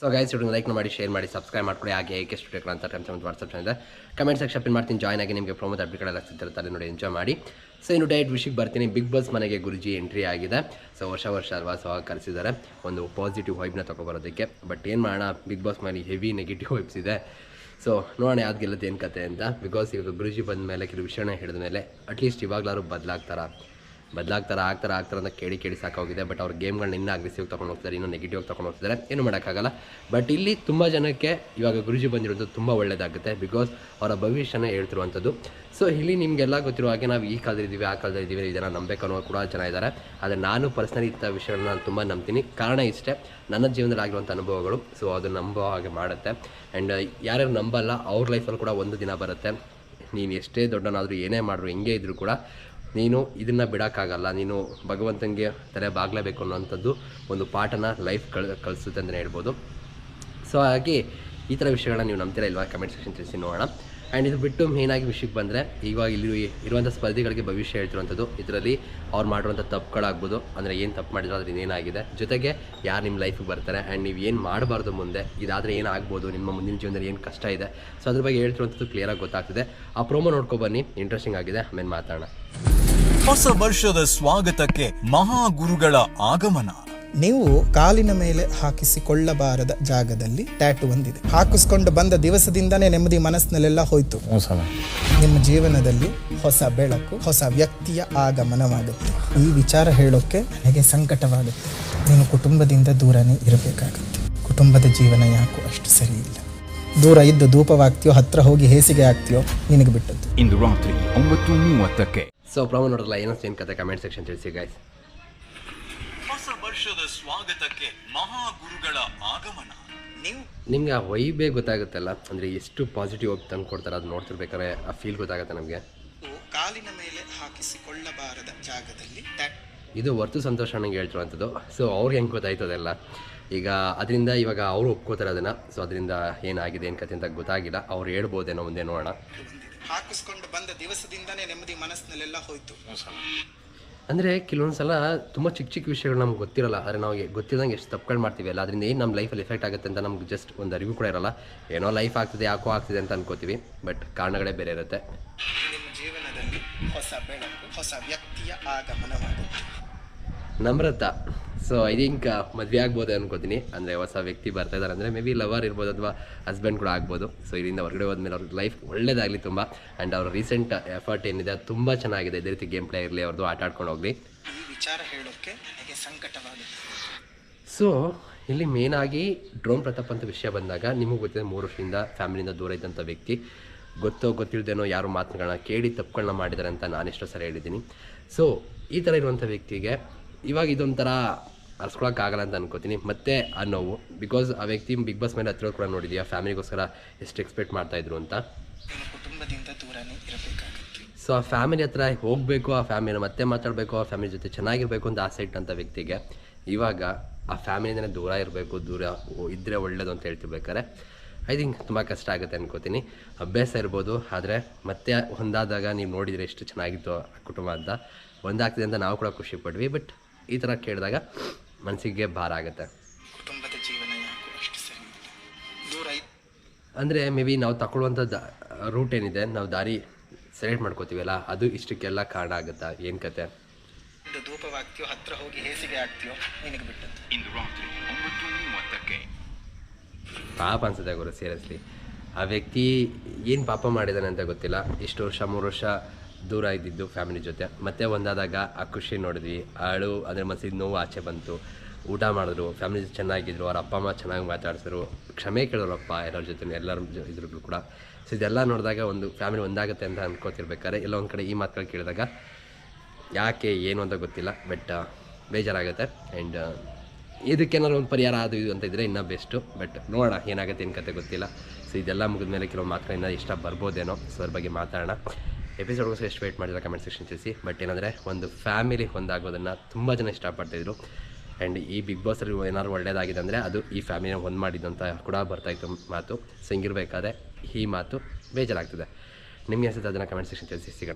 So guys ಇವ್ರನ್ನ like ಮಾಡಿ share ಮಾಡಿ ಸಬ್ಸ್ಕ್ರೈಬ್ ಮಾಡ್ಕೊಳ್ಳಿ ಹಾಗೆ ಏಕೆ ಸ್ಟುಡಿಯೋ ಅಂತ ಟೈಮ್ ಒಂದು WhatsApp channel comment section pin ಮಾಡ್ತೀನಿ. ಜಾಯ್ನ್ ಆಗಿ ನಿಮಗೆ ಪ್ರೊಮೋದ್ ಅಪ್ಡೇಟ್ಗಳೆಲ್ಲ ಸಿಗ್ತಿರ್ತಾರೆ ನೋಡಿ ಎಂಜಾಯ್ ಮಾಡಿ. ಸೊ ಇನ್ನು ಡೈಟ್ ವಿಷಯಕ್ಕೆ ಬರ್ತೀನಿ. ಬಿಗ್ ಬಾಸ್ ಮನೆಗೆ ಗುರುಜಿ ಎಂಟ್ರಿ ಆಗಿದೆ. ಸೊ ವರ್ಷ ವರ್ಷ ಅಲ್ವಾ ಸೊ ಕರೆಸಿದ್ದಾರೆ. ಒಂದು ಪಾಸಿಟಿವ್ ವೈಬ್ನ ತೊಗೊಬರೋದಕ್ಕೆ. ಬಟ್ ಏನು ಮಾಡೋಣ ಬಿಗ್ ಬಾಸ್ ಮೇಲೆ ಹೆವಿ ನೆಗೆಟಿವ್ ವೈಬ್ಸ್ ಇದೆ. ಸೊ ನೋಡೋಣ ಯಾವ್ದು ಗೆಲ್ಲುತ್ತೆ ಏನು ಕತೆ ಅಂತ. ಬಿಕಾಸ್ ಇವಾಗ ಗುರುಜಿ ಬಂದ ಮೇಲೆ ಕೆಲವು ವಿಷಯನ ಹಿಡಿದ ಮೇಲೆ ಅಟ್ಲೀಸ್ಟ್ ಇವಾಗಲಾರು ಬದಲಾಗ್ತಾರ? ಬದಲಾಗ್ತಾರ, ಆಗ್ತಾರೆ ಆಗ್ತಾರೆ ಅಂತ ಕೇಳಿ ಕೇಳಿ ಸಾಕಾಗಿದೆ. ಬಟ್ ಅವ್ರ ಗೇಮ್ಗಳನ್ನ ಇನ್ನೂ ಅಗ್ರೆಸಿವ್ ತೊಗೊಂಡು ಹೋಗ್ತಾರೆ, ಇನ್ನೂ ನೆಗೆಟಿವ್ ತೊಗೊಂಡು ಹೋಗ್ತಿದ್ದಾರೆ ಏನು ಮಾಡೋಕ್ಕಾಗಲ್ಲ. ಬಟ್ ಇಲ್ಲಿ ತುಂಬ ಜನಕ್ಕೆ ಇವಾಗ ಗುರುಜಿ ಬಂದಿರೋದು ತುಂಬ ಒಳ್ಳೆಯದಾಗುತ್ತೆ ಬಿಕಾಸ್ ಅವರ ಭವಿಷ್ಯನ ಹೇಳ್ತಿರುವಂಥದ್ದು. ಸೊ ಇಲ್ಲಿ ನಿಮಗೆಲ್ಲ ಗೊತ್ತಿರೋ ಹಾಗೆ ನಾವು ಈ ಕಾಲದಲ್ಲಿದ್ದೀವಿ ಆ ಕಾಲದಲ್ಲಿದ್ದೀವಿ ಇದನ್ನು ನಂಬೇಕನ್ನೋ ಕೂಡ ಜನ ಇದ್ದಾರೆ ಆದರೆ ನಾನು ಪರ್ಸ್ನಲಿ ಇಂಥ ವಿಷಯಗಳನ್ನ ನಾನು ತುಂಬ ನಂಬ್ತೀನಿ. ಕಾರಣ ಇಷ್ಟೇ, ನನ್ನ ಜೀವನದಲ್ಲಿ ಆಗಿರುವಂಥ ಅನುಭವಗಳು. ಸೊ ಅದು ನಂಬೋ ಹಾಗೆ ಮಾಡುತ್ತೆ. ಆ್ಯಂಡ್ ಯಾರ್ಯಾರು ನಂಬಲ್ಲ, ಅವ್ರ ಲೈಫಲ್ಲಿ ಕೂಡ ಒಂದು ದಿನ ಬರುತ್ತೆ. ನೀನು ಎಷ್ಟೇ ದೊಡ್ಡನಾದರೂ ಏನೇ ಮಾಡಿದ್ರು ಹೆಂಗೆ ಇದ್ದರೂ ಕೂಡ ನೀನು ಇದನ್ನು ಬಿಡೋಕ್ಕಾಗಲ್ಲ. ನೀನು ಭಗವಂತನಿಗೆ ತಲೆ ಬಾಗಲೇಬೇಕು ಅನ್ನೋಂಥದ್ದು ಒಂದು ಪಾಠನ ಲೈಫ್ ಕಳ್, ಕಳಿಸುತ್ತೆ ಅಂತಲೇ ಹೇಳ್ಬೋದು. ಸೊ ಹಾಗಾಗಿ ಈ ಥರ ವಿಷಯಗಳನ್ನ ನೀವು ನಂಬ್ತೀರಾ ಇಲ್ವಾ? ಕಮೆಂಟ್ ಸೆಕ್ಷನ್ ತಿಳಿಸಿ ನೋಡೋಣ. ಆ್ಯಂಡ್ ಇದು ಬಿಟ್ಟು ಮೇಯ್ನಾಗಿ ವಿಷಯಕ್ಕೆ ಬಂದರೆ ಇವಾಗ ಇಲ್ಲಿ ಇರುವಂಥ ಸ್ಪರ್ಧಿಗಳಿಗೆ ಭವಿಷ್ಯ ಹೇಳ್ತಿರುವಂಥದ್ದು, ಇದರಲ್ಲಿ ಅವ್ರು ಮಾಡಿರುವಂಥ ತಪ್ಪುಗಳಾಗ್ಬೋದು, ಅಂದರೆ ಏನು ತಪ್ಪು ಮಾಡಿದ್ರು ಅದ್ರಿಂದ ಏನಾಗಿದೆ ಜೊತೆಗೆ ಯಾರು ನಿಮ್ಮ ಲೈಫಿಗೆ ಬರ್ತಾರೆ ಆ್ಯಂಡ್ ನೀವು ಏನು ಮಾಡಬಾರ್ದು ಮುಂದೆ, ಇದಾದರೆ ಏನಾಗ್ಬೋದು ನಿಮ್ಮ ಮುಂದಿನ ಜೀವನದಲ್ಲಿ ಏನು ಕಷ್ಟ ಇದೆ. ಸೊ ಅದ್ರ ಬಗ್ಗೆ ಹೇಳ್ತಿರುವಂಥದ್ದು ಕ್ಲಿಯರಾಗಿ ಗೊತ್ತಾಗ್ತದೆ. ಆ ಪ್ರೋಮೋ ನೋಡ್ಕೊಬನ್ನಿ ಇಂಟ್ರೆಸ್ಟಿಂಗ್ ಆಗಿದೆ. ಆಮೇಲೆ ಮಾತಾಡೋಣ. ಹೊಸ ವರ್ಷದ ಸ್ವಾಗತಕ್ಕೆ ಮಹಾಗುರುಗಳ ಆಗಮನ. ನೀವು ಕಾಲಿನ ಮೇಲೆ ಹಾಕಿಸಿಕೊಳ್ಳಬಾರದ ಜಾಗದಲ್ಲಿ ಟ್ಯಾಟು ಹೊಂದಿದೆ. ಹಾಕಿಸ್ಕೊಂಡು ಬಂದ ದಿವಸದಿಂದನೇ ನೆಮ್ಮದಿ ಮನಸ್ಸಿನಲ್ಲೆಲ್ಲ ಹೋಯ್ತು. ನಿಮ್ಮ ಜೀವನದಲ್ಲಿ ಹೊಸ ಬೆಳಕು ಹೊಸ ವ್ಯಕ್ತಿಯ ಆಗಮನವಾಗುತ್ತೆ. ಈ ವಿಚಾರ ಹೇಳೋಕೆ ನನಗೆ ಸಂಕಟವಾಗುತ್ತೆ. ನೀನು ಕುಟುಂಬದಿಂದ ದೂರನೇ ಇರಬೇಕಾಗುತ್ತೆ. ಕುಟುಂಬದ ಜೀವನ ಯಾಕೋ ಅಷ್ಟು ಸರಿ ಇಲ್ಲ. ದೂರ ಇದ್ದು ಧೂಪವಾಗ್ತೀಯೋ ಹತ್ರ ಹೋಗಿ ಹೇಸಿಗೆ ಆಗ್ತೀಯೋ ನಿನಗೆ ಬಿಟ್ಟದ್ದು. ಇಂದು ರಾತ್ರಿ ಒಂಬತ್ತು ಮೂವತ್ತಕ್ಕೆ ಸೊ ಪ್ರಾಬ್ಲಮ್ ನೋಡಲ್ಲ ಏನೋ ಏನು ಕತೆ ಕಮೆಂಟ್ ಸೆಕ್ಷನ್ ತಿಳಿಸಿ ಗೈಸ್ ಹೊಸ ವರ್ಷದ ಸ್ವಾಗತಕ್ಕೆ ಮಹಾಗುರುಗಳ ಆಗಮನ. ನೀವು ನಿಮ್ಗೆ ಆ ವೈಬೇ ಗೊತ್ತಾಗುತ್ತಲ್ಲ? ಅಂದರೆ ಎಷ್ಟು ಪಾಸಿಟಿವ್ ಆಗಿ ತಂದು ಕೊಡ್ತಾರೆ ಅದು ನೋಡ್ತಿರ್ಬೇಕಾದ್ರೆ ಆ ಫೀಲ್ ಗೊತ್ತಾಗುತ್ತೆ ನಮಗೆ. ಕಾಲಿನ ಮೇಲೆ ಹಾಕಿಸಿಕೊಳ್ಳಬಾರದ ಜಾಗದಲ್ಲಿ ಇದು ವರ್ತು ಸಂತೋಷ ನಂಗೆ ಹೇಳ್ತಿರುವಂಥದ್ದು. ಸೊ ಅವ್ರಿಗೆ ಹೆಂಗೆ ಗೊತ್ತಾಯ್ತದೆಲ್ಲ ಈಗ ಅದರಿಂದ ಇವಾಗ ಅವರು ಒಪ್ಕೋತಾರೆ ಅದನ್ನು. ಸೊ ಅದರಿಂದ ಏನಾಗಿದೆ ಏನು ಕತೆ ಅಂತ ಗೊತ್ತಾಗಿಲ್ಲ. ಅವ್ರು ಹೇಳ್ಬೋದೇನೋ ಮುಂದೆ ನೋಡೋಣ. ಹಾಕಿಸ್ಕೊಂಡು ಬಂದ ದಿವಸದಿಂದನೇ ನೆಮ್ಮದಿ ಮನಸ್ಸಿನಲ್ಲೆಲ್ಲ ಹೋಯ್ತು. ಅಂದರೆ ಕೆಲವೊಂದ್ಸಲ ತುಂಬಾ ತುಂಬ ಚಿಕ್ಕ ಚಿಕ್ಕ ವಿಷಯಗಳು ನಮ್ಗೆ ಗೊತ್ತಿರಲ್ಲ. ಆದರೆ ನಾವು ಗೊತ್ತಿಲ್ಲದಂಗೆ ಎಷ್ಟು ತಪ್ಪುಗಳು ಮಾಡ್ತೀವಿ ಅಲ್ಲ. ಅದರಿಂದ ಏನು ನಮ್ಮ ಲೈಫಲ್ಲಿ ಎಫೆಕ್ಟ್ ಆಗುತ್ತೆ ಅಂತ ನಮ್ಗೆ ಜಸ್ಟ್ ಒಂದು ಅರಿವು ಕೂಡ ಇರಲ್ಲ. ಏನೋ ಲೈಫ್ ಆಗ್ತಿದೆ ಯಾಕೋ ಆಗ್ತಿದೆ ಅಂತ ಅನ್ಕೋತೀವಿ. ಬಟ್ ಕಾರಣಗಳೇ ಬೇರೆ ಇರುತ್ತೆ. ನಿಮ್ಮ ಜೀವನದಲ್ಲಿ ಹೊಸ ಬೆಳಕು ಹೊಸ ವ್ಯಕ್ತಿಯ ಆಗಮನವಾಗುತ್ತೆ ನಮ್ರತ. ಸೊ ಐ ಥಿಂಕ್ ಮದುವೆ ಆಗ್ಬೋದು ಅನ್ಕೋತೀನಿ. ಅಂದರೆ ಹೊಸ ವ್ಯಕ್ತಿ ಬರ್ತಾ ಇದ್ದಾರೆ. ಅಂದರೆ ಮೇ ಬಿ ಲವರ್ ಇರ್ಬೋದು ಅಥವಾ ಹಸ್ಬೆಂಡ್ ಕೂಡ ಆಗ್ಬೋದು. ಸೊ ಇದರಿಂದ ಹೊರಗಡೆ ಹೋದ್ಮೇಲೆ ಅವ್ರ ಲೈಫ್ ಒಳ್ಳೇದಾಗಲಿ ತುಂಬ. ಆ್ಯಂಡ್ ಅವ್ರ ರೀಸೆಂಟ್ ಎಫರ್ಟ್ ಏನಿದೆ ಅದು ತುಂಬ ಚೆನ್ನಾಗಿದೆ. ಇದೇ ರೀತಿ ಗೇಮ್ ಪ್ಲೇ ಇರಲಿ ಅವ್ರದ್ದು ಆಟ ಆಡ್ಕೊಂಡು ಹೋಗಲಿ. ವಿಚಾರ ಹೇಳೋಕೆ ನನಗೆ ಸಂಕಟವಾಗುತ್ತೆ ಸೊ ಇಲ್ಲಿ ಮೇನಾಗಿ ಡ್ರೋನ್ ಪ್ರತಾಪ್ ಅಂತ ವಿಷಯ ಬಂದಾಗ ನಿಮಗೆ ಗೊತ್ತಿದೆ ಮೂರು ವರ್ಷದಿಂದ ಫ್ಯಾಮಿಲಿಯಿಂದ ದೂರ ಇದ್ದಂಥ ವ್ಯಕ್ತಿ. ಗೊತ್ತೋ ಗೊತ್ತಿಲ್ಲದೇನೋ ಯಾರು ಮಾತುಗಳನ್ನ ಕೇಳಿ ತಪ್ಪುಗಳನ್ನ ಮಾಡಿದ್ದಾರೆ ಅಂತ ನಾನು ಎಷ್ಟೋ ಸಲ ಹೇಳಿದ್ದೀನಿ. ಸೊ ಈ ಥರ ಇರುವಂಥ ವ್ಯಕ್ತಿಗೆ ಇವಾಗ ಇದೊಂಥರ ಅರ್ಸ್ಕೊಳಕ್ಕಾಗಲ್ಲ ಅಂತ ಅನ್ಕೋತೀನಿ. ಮತ್ತೆ ಆ ನೋವು. ಬಿಕಾಸ್ ಆ ವ್ಯಕ್ತಿ ಬಿಗ್ ಬಾಸ್ ಮೇಲೆ ಹತ್ತಿರ ಕೂಡ ನೋಡಿದ್ಯಾ? ಫ್ಯಾಮಿಲಿಗೋಸ್ಕರ ಎಷ್ಟು ಎಕ್ಸ್ಪೆಕ್ಟ್ ಮಾಡ್ತಾಯಿದ್ರು ಅಂತ? ನಿಮ್ಮ ಕುಟುಂಬದಿಂದ ದೂರನೇ ಇರಬೇಕಾಗುತ್ತೆ. ಸೊ ಆ ಫ್ಯಾಮಿಲಿ ಹತ್ರ ಹೋಗಬೇಕು ಆ ಫ್ಯಾಮಿಲಿ ಮತ್ತೆ ಮಾತಾಡಬೇಕು ಆ ಫ್ಯಾಮಿಲಿ ಜೊತೆ ಚೆನ್ನಾಗಿರಬೇಕು ಅಂತ ಆಸೆ ಇಟ್ಟಂಥ ವ್ಯಕ್ತಿಗೆ ಇವಾಗ ಆ ಫ್ಯಾಮಿಲಿಯಿಂದ ದೂರ ಇರಬೇಕು ದೂರ ಇದ್ದರೆ ಒಳ್ಳೇದು ಅಂತ ಹೇಳ್ತಿರ್ಬೇಕಾರೆ ಐ ಥಿಂಕ್ ತುಂಬ ಕಷ್ಟ ಆಗುತ್ತೆ ಅನ್ಕೋತೀನಿ. ಅಭ್ಯಾಸ ಇರ್ಬೋದು ಆದರೆ ಮತ್ತೆ ಒಂದಾದಾಗ ನೀವು ನೋಡಿದರೆ ಎಷ್ಟು ಚೆನ್ನಾಗಿತ್ತು ಆ ಕುಟುಂಬ ಅಂತ. ಒಂದಾಗ್ತಿದೆ ಅಂತ ನಾವು ಕೂಡ ಖುಷಿ ಪಡ್ವಿ ಬಟ್ ಈ ಥರ ಕೇಳಿದಾಗ ಮನಸ್ಸಿಗೆ ಭಾರ ಆಗುತ್ತೆ. ಕುಟುಂಬದ ಜೀವನ ಯಾಕೋ ಅಷ್ಟು ಸರಿ ಇಲ್ಲ ದೂರ ಅಂದರೆ ಮೇ ಬಿ ನಾವು ತಗೊಳ್ಳುವಂಥ ರೂಟ್ ಏನಿದೆ ನಾವು ದಾರಿ ಸೆಲೆಕ್ಟ್ ಮಾಡ್ಕೋತೀವಲ್ಲ ಅದು ಇಷ್ಟಕ್ಕೆಲ್ಲ ಕಾರಣ ಆಗುತ್ತಾ? ಏನು ಕತೆ? ಧೂಪವಾಗ್ತೀಯೋ ಹತ್ರ ಹೋಗಿ ಹೇಸಿಗೆ ಆಗ್ತೀಯೋ ನಿನಗೆ ಬಿಟ್ಟದ್ದು. ಇಂದು ರಾತ್ರಿ ಒಂಬತ್ತು ಮೂವತ್ತಕ್ಕೆ. ಪಾಪ ಅನ್ಸುತ್ತೆ ಗುರು ಸೀರಿಯಸ್ಲಿ ಆ ವ್ಯಕ್ತಿ ಏನು ಪಾಪ ಮಾಡಿದ್ದಾನೆ ಅಂತ ಗೊತ್ತಿಲ್ಲ. ಇಷ್ಟು ವರ್ಷ ಮೂರು ವರ್ಷ ದೂರ ಇದ್ದಿದ್ದು ಫ್ಯಾಮಿಲಿ ಜೊತೆ. ಮತ್ತೆ ಒಂದಾದಾಗ ಆ ಖುಷಿ ನೋಡಿದ್ವಿ. ಅಳು ಅದ್ರ ಮನಸ್ಸಿಗೆ ನೋವು ಆಚೆ ಬಂತು. ಊಟ ಮಾಡಿದ್ರು ಫ್ಯಾಮಿಲಿ ಚೆನ್ನಾಗಿದ್ರು, ಅವ್ರ ಅಪ್ಪ, ಅಮ್ಮ ಚೆನ್ನಾಗಿ ಮಾತಾಡಿಸಿದ್ರು. ಕ್ಷಮೆ ಕೇಳೋರಪ್ಪ, ಎಲ್ಲರ ಜೊತೆ ಎಲ್ಲರ ಇದ್ರು ಕೂಡ. ಸೊ ಇದೆಲ್ಲ ನೋಡಿದಾಗ ಒಂದು ಫ್ಯಾಮಿಲಿ ಒಂದಾಗುತ್ತೆ ಅಂತ ಅನ್ಕೋತಿರ್ಬೇಕಾದ್ರೆ ಎಲ್ಲ ಒಂದು ಕಡೆ ಈ ಮಾತುಗಳು ಕೇಳಿದಾಗ, ಯಾಕೆ, ಏನು ಅಂತ ಗೊತ್ತಿಲ್ಲ ಬಟ್ ಬೇಜಾರಾಗುತ್ತೆ. ಆ್ಯಂಡ್ ಇದಕ್ಕೇನಾದ್ರು ಒಂದು ಪರಿಹಾರ ಅದು ಇದು ಅಂತ ಇದ್ದರೆ ಇನ್ನೂ ಬೆಸ್ಟು ಬಟ್ ನೋಡೋಣ, ಏನಾಗುತ್ತೆ, ಏನು ಕತೆ ಗೊತ್ತಿಲ್ಲ. ಸೊ ಇದೆಲ್ಲ ಮುಗಿದ ಮೇಲೆ ಕೆಲವು ಮಾತ್ರ ಇನ್ನೂ ಇಷ್ಟ ಬರ್ಬೋದೇನೋ ಸೊ ಅದ್ರ ಬಗ್ಗೆ ಮಾತಾಡೋಣ. ಎಪಿಸೋಡ್ಗೋಸ್ಕರ ಎಷ್ಟು ವೇಟ್ ಮಾಡಿದ್ರೆ ಕಮೆಂಟ್ ಸೆಕ್ಷನ್ ತಿಳಿಸಿ. ಬಟ್ ಏನಂದರೆ, ಒಂದು ಫ್ಯಾಮಿಲಿ ಹೊಂದಾಗೋದನ್ನು ತುಂಬ ಜನ ಇಷ್ಟಪಡ್ತಿದ್ರು. ಆ್ಯಂಡ್ ಈ ಬಿಗ್ ಬಾಸಲ್ಲಿ ಏನಾದ್ರು ಒಳ್ಳೇದಾಗಿದೆ ಅಂದರೆ, ಅದು ಈ ಫ್ಯಾಮಿಲಿನ ಒಂದು ಮಾಡಿದ್ದು ಅಂತ ಕೂಡ ಬರ್ತಾಯಿತ್ತು ಮಾತು. ಸೊ ಹಿಂಗಿರ್ಬೇಕಾದ್ರೆ ಈ ಮಾತು ಬೇಜಾರಾಗ್ತದೆ. ನಿಮಗೆ ಅನ್ಸುತ್ತೆ, ಅದನ್ನು ಕಮೆಂಟ್ ಸೆಕ್ಷನ್ ತಿಳಿಸಿ, ಸಿಗೋಣ.